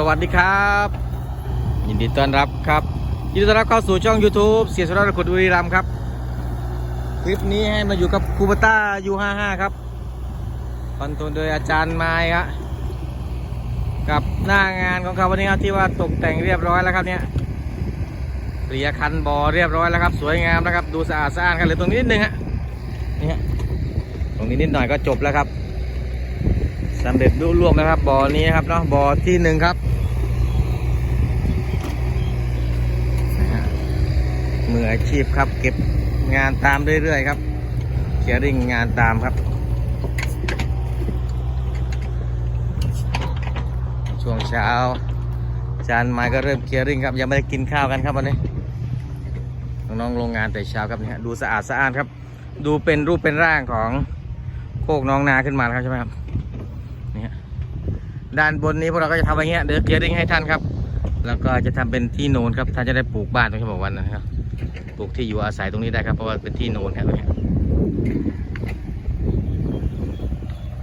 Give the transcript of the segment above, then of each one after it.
สวัสดีครับ ยินดีต้อนรับครับ ยินดีต้อนรับเข้าสู่ช่อง YouTube เสียสระขุดบุรีรัมย์ครับ คลิปนี้ให้มาอยู่กับคูปต้ายู55ครับคอนโทรลโดยอาจารย์ไม้ครับกับหน้างานของเขาวันนี้ครับที่ว่าตกแต่งเรียบร้อยแล้วครับเนี่ยเรียคันบอเรียบร้อยแล้วครับ สวยงามนะครับ ดูสะอาดสะอ้านกันเหลยตรงนี้นิดนึงฮะนี่ฮะตรงนี้นิดหน่อยก็จบแล้วครับสำเร็จรุ่ร่วงนะครับบ่อนี้นะครับเนาะบ่อที่หนึ่งครับนะฮะ มืออาชีพครับ เก็บงานตามเรื่อยๆครับเคียร์ริ่งงานตามครับ ช่วงเช้า จานไม้ก็เริ่มเคียร์ริ่งครับ ยังไม่ได้กินข้าวกันครับวันนี้น้องๆโรงงานแต่เช้าครับเนี่ยดูสะอาดสะอ้านครับ ดูเป็นรูปเป็นร่างของโคกน้องนาขึ้นมาครับใช่ไหมครับนี่ฮะด้านบนนี้พวกเราก็จะทำอย่างเงี้ยเดี๋ยวเคียร์ริ่งให้ท่านครับ แล้วก็จะทำเป็นที่โนนครับท่านจะได้ปลูกบ้านตรงที่บอกวันนะครับ ปลูกที่อยู่อาศัยตรงนี้ได้ครับเพราะว่าเป็นที่โนนครับตรงนี้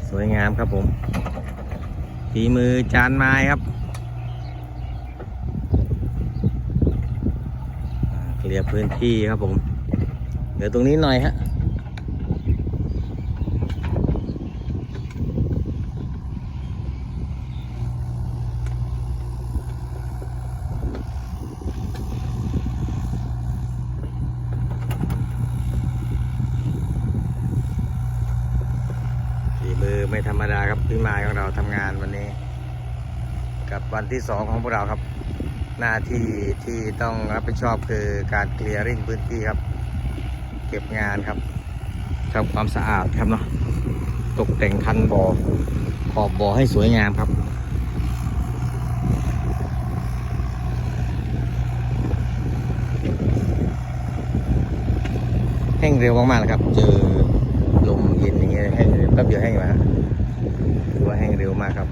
สวยงามครับผมฝีมือจานไม้ครับเคลียร์พื้นที่ครับผม เดี๋ยวตรงนี้หน่อยฮะ ฝีมือไม่ธรรมดาครับพี่มายของ เราทำงานวันนี้ กับวันที่สองของพวกเราครับ หน้าที่ที่ต้องรับผิดชอบคือการเคลียร์ริ่งพื้นที่ครับ เก็บงานครับทำความสะอาดครับเนาะตกแต่งคันบ่อขอบบ่อให้สวยงามครับแห้งเร็วมากๆเลยครับ เจอลมเย็นอย่างเงี้ยแห้งเร็วแป๊บเดียวแห้งมาือว่าแห้งเร็วมากครับ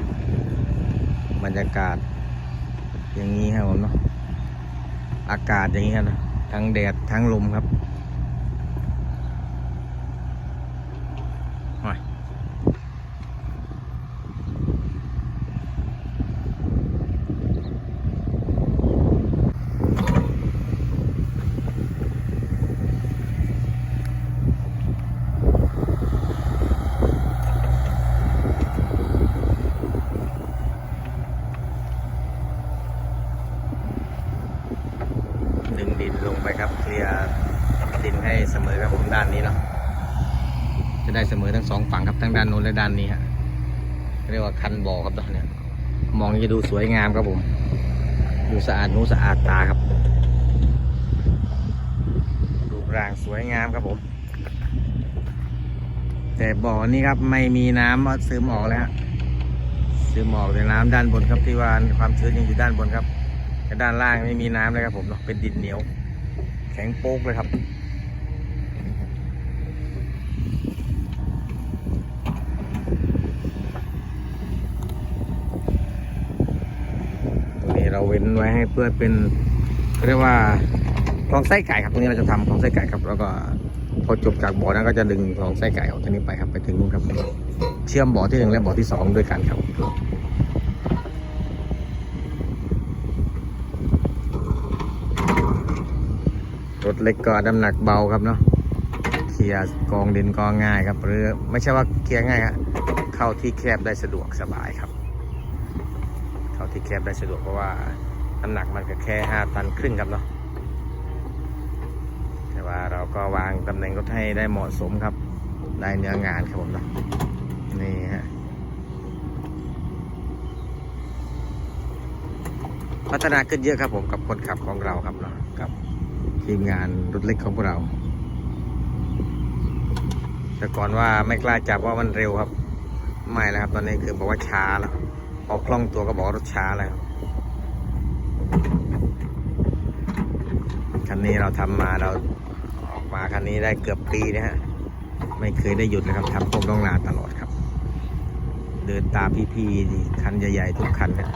บรรยากาศ อย่างนี้ครับผมเนาะอากาศอย่างนี้ครับนะทั้งแดดทั้งลมครับโอ้ยดึงดินลงไปครับ เคลียร์ดินให้เสมอครับผมด้านนี้เนาะ จะได้เสม องสองฝั่งครับทั้งด้านโน้นและด้านนี้ฮะเรียกว่าคันบ่อครับตอนนี้มองจะดูสวยงามครับผม ดูสะอาดหูสะอาดตาครับรูปร่างสวยงามครับผม แต่บ่อนี้ครับไม่มีน้ำซึมออกเลยฮะซึมออกแต่น้ำด้านบนครับที่ว่าความชื้นยังอยู่ด้านบนครับแต่ด้านล่างไม่มีน้ำเลยครับผมเนาะเป็นดินเหนียว แข็งโป๊กเลยครับ ตรงนี้เราเว้นไว้ให้เพื่อเป็นเรียกว่าคลองไส้ไก่ครับตรงนี้เราจะทำคลองไส้ไก่ครับ แล้วก็พอจบจากบ่อนั้นก็จะดึงคลองไส้ไก่ออกจากนี้ไปครับไปถึงนู่นครับ เชื่อมบ่อที่หนึ่งและบ่อที่สองด้วยกันครับรถเล็กก็น้ำหนักเบาครับเนาะเคลียร์กองดินก็ง่ายครับหรือไม่ใช่ว่าเคลียร์ง่ายครับเข้าที่แคบได้สะดวกสบายครับาที่แคบได้สะดวกเพราะว่าน้ำหนักมันก็แค่ห้าตันครึ่งครับเนาะแต่ว่าเราก็วางตำแหน่งรถให้ได้เหมาะสมครับ ได้เนื้องานครับผมเนาะนี่ฮะพัฒนาขึ้นเยอะครับผมกับคนขับของเราครับเนาะกับทีมงานรถเล็กของพวกเรา แต่ก่อนว่าไม่กล้าจับว่ามันเร็วครับ ไม่แล้วครับตอนนี้คือบอกว่าช้าแล้ว อคล่องตัวก็บอกรถช้าแล้วคันนี้เราทำมาเราออกมาคันนี้ได้เกือบปีนะฮะไม่เคยได้หยุดนะครับทำพวกน้องนาตลอดครับ เดินตามพี่ๆคันใหญ่ๆทุกคันนะ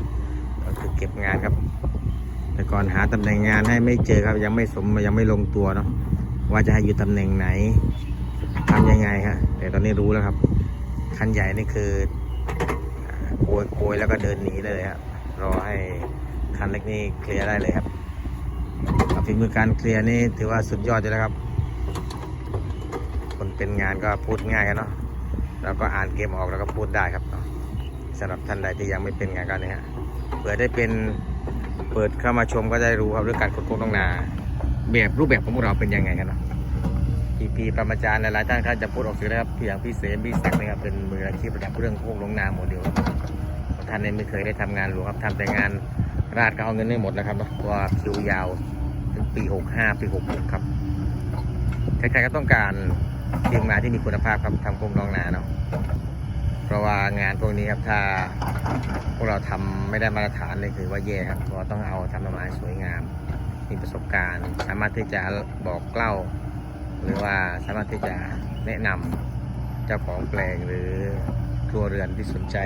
ก็คือเก็บงานครับ แต่ก่อนหาตำแหน่งงานให้ไม่เจอครับ ยังไม่สมยังไม่ลงตัวเนาะว่าจะให้อยู่ตำแหน่งไหนทำยังไงฮะแต่ตอนนี้รู้แล้วครับ คันใหญ่นี่คือ โกยโกยแล้วก็เดินหนีเลยครับรอให้คันเล็กนี่เคลียร์ได้เลยครับฝีมือการเคลียร์นี่ถือว่าสุดยอดเลยนะครับ คนเป็นงานก็พูดง่ายกันเนาะเราก็อ่านเกมออกแล้วก็พูดได้ครับเนาะสำหรับท่านใดที่ยังไม่เป็นงานก็เนี่ยฮะเผื่อได้เป็นเปิดเข้ามาชมก็ได้รู้ครับเรื่องการขุดโค้งต้องนา แบบรูปแบบของพวกเราเป็นยังไงกันเนาะพี่พีประมาจารย์หลายๆท่านก็จะพูดออกสื่อนะครับอย่างพี่เสมพี่ศักดิ์นะครับเป็นมืออาชีพระดับเรื่องโค้งลงนาโมเดลครับ ท่านเนี่ไม่เคยได้ทำงานหลวงครับทำแต่งานราดก็เอาเงินไม่หมดนะครับเนาะเพราะว่าคิวยาวถึงปี 65 ปี 66 ครับใครๆก็ต้องการทีมงานที่มีคุณภาพครับทำโค้งลงนาเนาะเพราะว่างานพวกนี้ครับถ้าพวกเราทำไม่ได้มาตรฐานเลยคือว่าแย่ครับเพราะต้องเอาทำออกมาให้สวยงาม มีประสบการณ์ สามารถที่จะบอกเล่า หรือว่าสามารถที่จะแนะนำเจ้าของแปลงหรือครัวเรือนที่สนใจ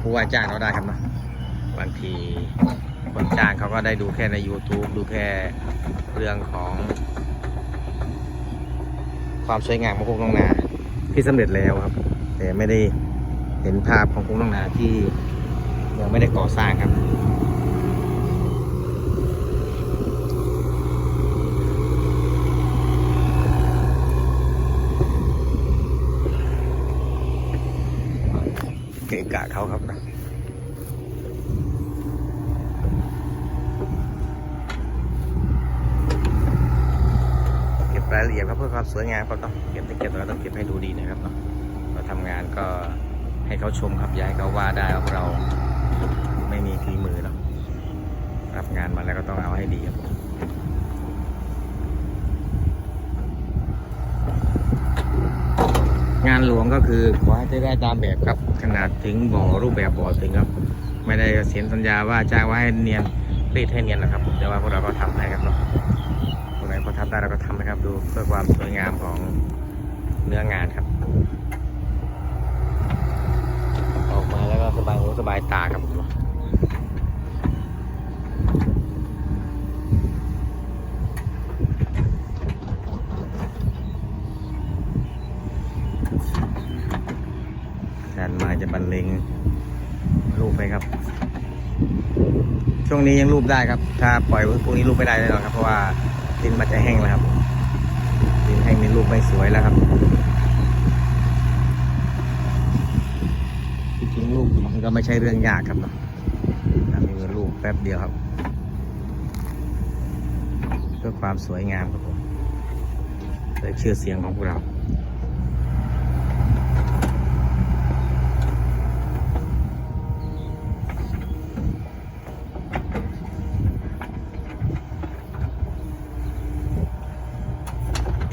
ผู้ว่าจ้างเราได้ครับนะบางทีคนจ้างเขาก็ได้ดูแค่ใน YouTube ดูแค่เรื่องของ ความสวยงามของโค้งน้องนาที่สำเร็จแล้วครับ แต่ไม่ได้เห็นภาพของโค้งน้องนาที่ยังไม่ได้ก่อสร้างครับะกะเขาครับนะเก็บรายละเอียดครับเพื่อความสวยงามครับเนาะเก็บที่เก็บเราต้องเก็บให้ดูดีนะครับเนาะเราทำงานก็ให้เขาชมครับอย่าให้เขาว่าได้ว่าเราไม่มีฝีมือเนาะรับงานมาแล้วก็ต้องเอาให้ดีครับ งานหลวงก็คือขอให้ได้ตามแบบครับ ขนาดถึงบ่อรูปแบบบ่อถึงครับ ไม่ได้เซ็นสัญญาว่าจ้างว่าให้เนียนรีดให้เนียนนะครับแต่ว่าพวกเราก็ทำให้ครับเนาะตรงไหนพอทำได้เราก็ทำนะครับ ดูเพื่อความสวยงามของเนื้องานครับ ออกมาแล้วก็สบายหูสบายตาครับผมนมาจะบ รรเลงรูปไปครับ ช่วงนี้ยังรูปได้ครับ ถ้าปล่อยพวกนี้รูปไม่ได้แน่นอนครับ เพราะว่าดินมันจะแห้งแล้วครับดินแห้งนี่รูปไม่สวยแล้วครับจริงๆรูปมันก็ไม่ใช่เรื่องยากครับเนาะมีรูปแป๊บเดียวครับเพื่อความสวยงามครับผมและชื่อเสียงของพวกเรา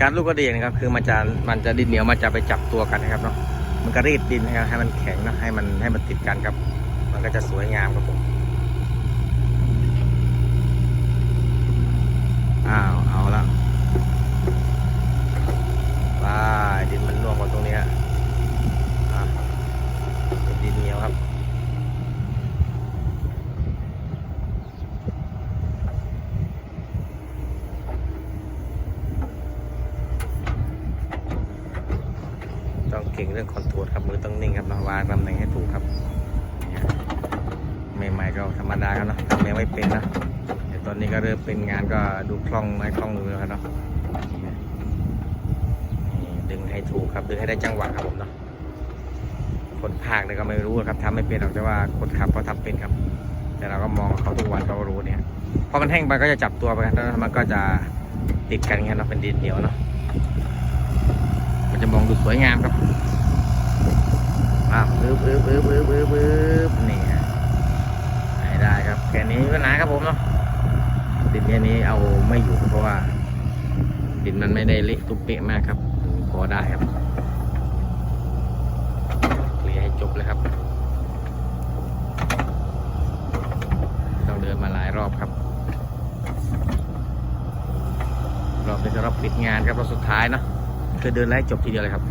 การลูกกระเดียนะครับ คือมันจะมันจะดินเหนียวมันจะไปจับตัวกันนะครับเนาะมันก็รีดดินให้ให้มันแข็งนะให้มันให้มันติดกันครับ มันก็จะสวยงามครับผมอ้าวเอาละว้าดินมันน่วงกว่าตรงนี้อะดินเหนียวครับ ต้องเก่งเรื่องคอนโทรลครับมือต้องนิ่งครับนะวางตำแหน่งให้ถูกครับใหม่ๆก็ธรรมดาครับเนอะทำยังไม่เป็นนะแต่ตอนนี้ก็เริ่มเป็นงานก็ดูคล่องไม้คล่องมือแล้วครับเนาะดึงให้ถูกครับดึงให้ได้จังหวะครับผมเนาะคนภาคเนี่ยก็ไม่รู้ครับทำไม่เป็นหรอกแต่ว่าคนขับเขาทำเป็นครับ แต่เราก็มองเขาทุกวันเขารู้เนี่ยพอมันแห้งไปก็จะจับตัวไปกันแล้วมันก็จะติดกันเงี้ยเนาะเป็นดินเหนียวเนาะมันจะมองดูสวยงามครับ อ้าวปึ๊บปึ๊บปึ๊บปึ๊บปึ๊บปึ๊บนี่ฮะได้ครับแค่นี้ก็นะครับผมเนาะดินแค่นี้เอาไม่อยู่เพราะว่า ดินมันไม่ได้เละตุ้มเป๊ะมากครับพอได้ครับเคลียร์ให้จบเลยครับต้องเดินมาหลายรอบครับ รอบนี้จะรอบปิดงานครับรอบสุดท้ายเนาะคือเดินไล่จบทีเดียวเลยครับ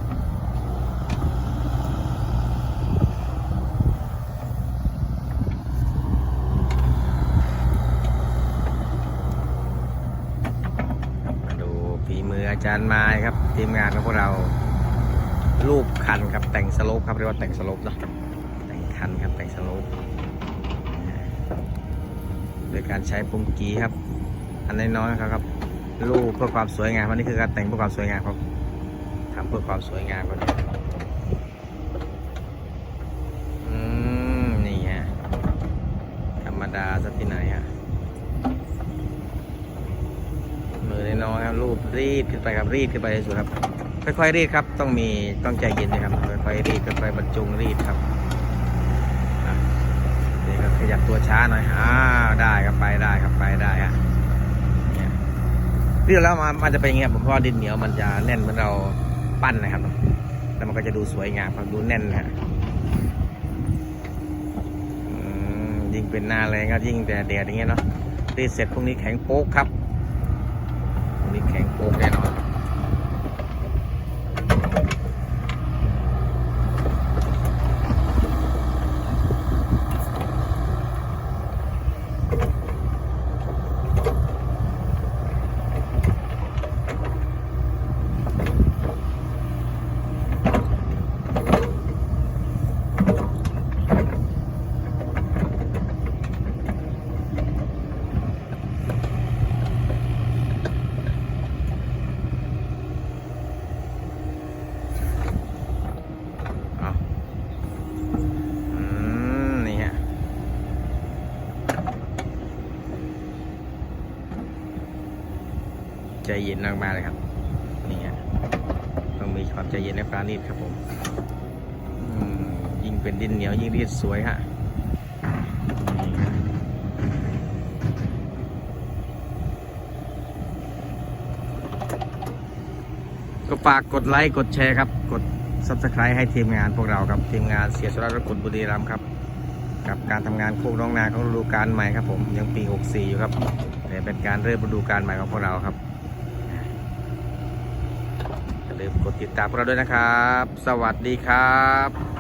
มาดูฝีมื อาจารย์ไม้ครับ ทีมงานของพวกเรารูปคันครับแต่งสโลปครับเรียกว่าแต่งสโลปเนาะแต่งคันครับแต่งสโลปโดยการใช้ปุ่มกีครับ อันน้อยๆครับรูปเพื่อความสวยงามอันนี้คือการแต่งเพื่อความสวยงามครับทำเพื่อความสวยงามครับอืมนี่ฮะธรรมดาสักที่ไหนฮะมือ น้อยครับรูปรีดขึ้นไปครับรีดขึ้นไปสุดครับ ค่อยๆรีดครับ ต้องมีต้องใจเย็นนะครับค่อยๆรีดค่อยๆบรรจงรีดครับอะเดี๋ยวก็ขยับตัวช้าหน่อยอ้าวได้ครับไปได้ครับไปได้ฮะเรียกแล้วมันมันจะเป็นอย่างเงี้ยผมเพราะว่าดินเหนียวมันจะแน่นเหมือนเราปั้นนะครับแล้วมันก็จะดูสวยงามครับดูแน่นนะฮะยิ่งเป็นหน้าแรงก็ยิ่งแต่แดดอย่างเงี้ยเนาะรีดเสร็จพรุ่งนี้แข็งโป๊กครับ นี้แข็งโป๊กแน่นอน เอาอืม นี่ฮะ ใจเย็นมากๆเลยครับ นี่ฮะต้องมีความใจเย็นในปราณีตครับผมยิ่งเป็นดินเหนียวยิ่งรีดสวยฮะก็ฝากกดไลค์กดแชร์ครับ กด subscribe ให้ทีมงานพวกเราครับทีมงานเสียสระรกุลบุรีรัมย์ครับ กับการทำงานโคกน้องนาของฤดูกาลใหม่ครับผมยังปี 64 อยู่ครับแต่เป็นการเริ่มฤดูกาลใหม่ของพวกเราครับ อย่าลืมกดติดตามพวกเราด้วยนะครับ สวัสดีครับ